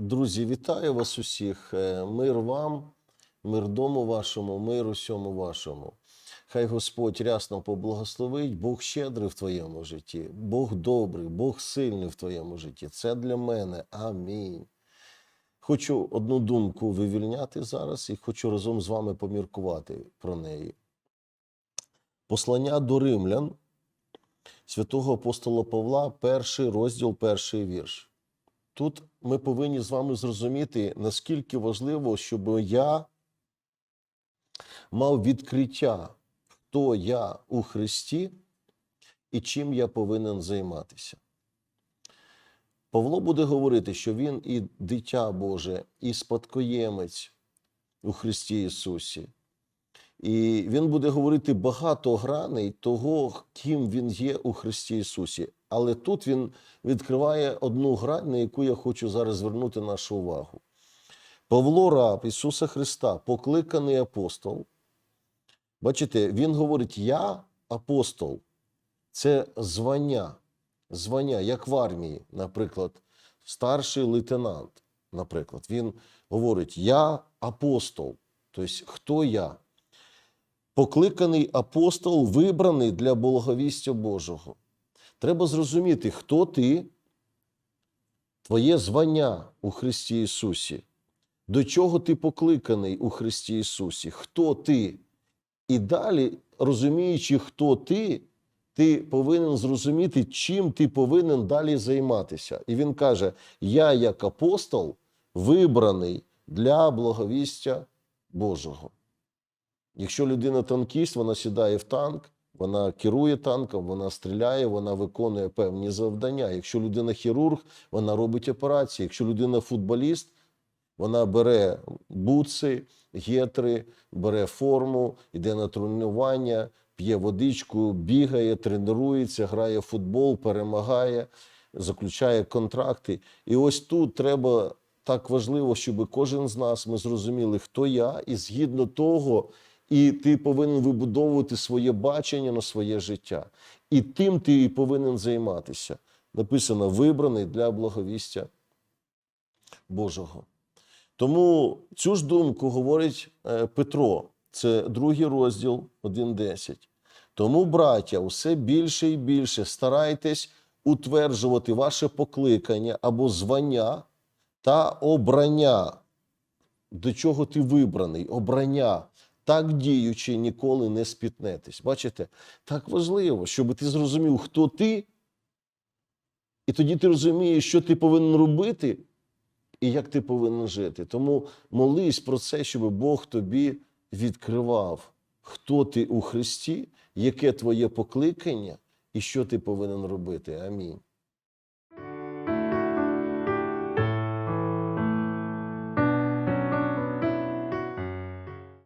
Друзі, вітаю вас усіх. Е, Мир вам, мир дому вашому, мир усьому вашому. Хай Господь рясно поблагословить, Бог щедрий в твоєму житті, Бог добрий, Бог сильний в твоєму житті. Це для мене. Амінь. Хочу одну думку вивільняти зараз і хочу разом з вами поміркувати про неї. Послання до римлян святого апостола Павла, перший розділ, перший вірш. Тут ми повинні з вами зрозуміти, наскільки важливо, щоб я мав відкриття, хто я у Христі і чим я повинен займатися. Павло буде говорити, що він і дитя Боже, і спадкоємець у Христі Ісусі. І він буде говорити багато граней того, ким він є у Христі Ісусі. Але тут він відкриває одну грань, на яку я хочу зараз звернути нашу увагу. Павло раб Ісуса Христа, покликаний апостол. Бачите, він говорить: Я апостол. Це звання, звання, як в армії, наприклад, старший лейтенант. Наприклад, він говорить: Я апостол. Тобто, хто я? Покликаний апостол, вибраний для благовістя Божого. Треба зрозуміти, хто ти, твоє звання у Христі Ісусі, до чого ти покликаний у Христі Ісусі, хто ти. І далі, розуміючи, хто ти, ти повинен зрозуміти, чим ти повинен далі займатися. І він каже: Я, як апостол, вибраний для благовістя Божого. Якщо людина танкіст, вона сідає в танк, вона керує танком, вона стріляє, вона виконує певні завдання. Якщо людина хірург, вона робить операції. Якщо людина футболіст, вона бере буци, гетри, бере форму, йде на тренування, п'є водичку, бігає, тренується, грає в футбол, перемагає, заключає контракти. І ось тут треба так важливо, щоб кожен з нас ми зрозуміли, хто я, і згідно того, і ти повинен вибудовувати своє бачення на своє життя. І тим ти і повинен займатися. Написано вибраний для благовістя Божого. Тому цю ж думку говорить е, Петро, це другий розділ 1.10. Тому, браття, усе більше і більше старайтесь утверджувати ваше покликання або звання та обрання. До чого ти вибраний? Обрання. Так діючи, ніколи не спітнетесь. Бачите, так важливо, щоб ти зрозумів, хто ти, і тоді ти розумієш, що ти повинен робити і як ти повинен жити. Тому молись про це, щоб Бог тобі відкривав, хто ти у Христі, яке твоє покликання і що ти повинен робити. Амінь.